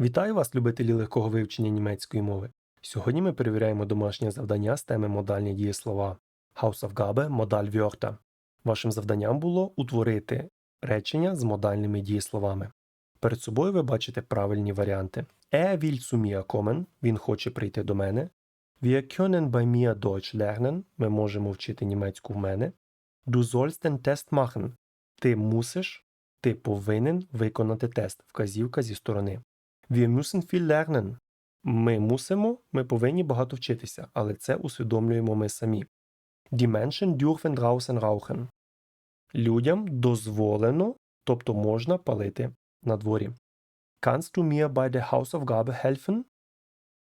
Вітаю вас, любителі легкого вивчення німецької мови. Сьогодні ми перевіряємо домашнє завдання з теми модальні дієслова Hausaufgabe Модаль Wörter. Вашим завданням було утворити речення з модальними дієсловами. Перед собою ви бачите правильні варіанти. Er will zu він хоче прийти до мене. Wir können bei mir ми можемо вчити німецьку в мене. Du sollst den Test machen, ти мусиш, ти повинен виконати тест, вказівка зі сторони. Wir müssen viel lernen. Ми мусимо, ми повинні багато вчитися, але це усвідомлюємо ми самі. Die Menschen dürfen draußen rauchen. Людям дозволено, тобто можна палити на дворі. Kannst du mir bei der Hausaufgabe helfen?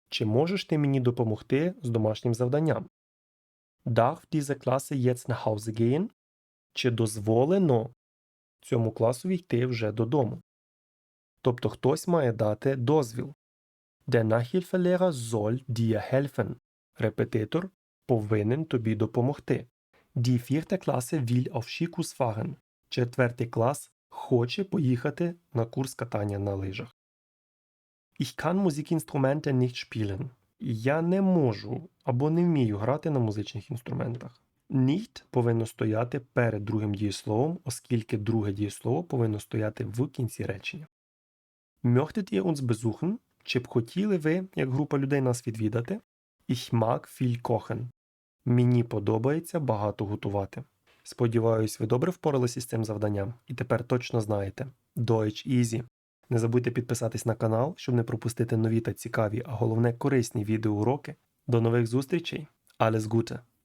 Чи можеш ти мені допомогти з домашнім завданням? Darf diese Klasse jetzt nach Hause gehen? Чи дозволено цьому класу йти вже додому? Тобто хтось має дати дозвіл. Der Nachhilfelehrer soll dir helfen. Репетитор повинен тобі допомогти. Die vierte Klasse will auf Skikurs fahren. Четвертий клас хоче поїхати на курс катання на лижах. Ich kann Musikinstrumente nicht spielen. Я не можу або не вмію грати на музичних інструментах. Nicht повинно стояти перед другим дієсловом, оскільки друге дієслово повинно стояти в кінці речення. Möchtet ihr uns besuchen? Чи б хотіли ви, як група людей, нас відвідати? Ich mag viel kochen. Мені подобається багато готувати. Сподіваюсь, ви добре впоралися з цим завданням і тепер точно знаєте. Deutsch Easy. Не забудьте підписатись на канал, щоб не пропустити нові та цікаві, а головне корисні відеоуроки. До нових зустрічей. Alles Gute!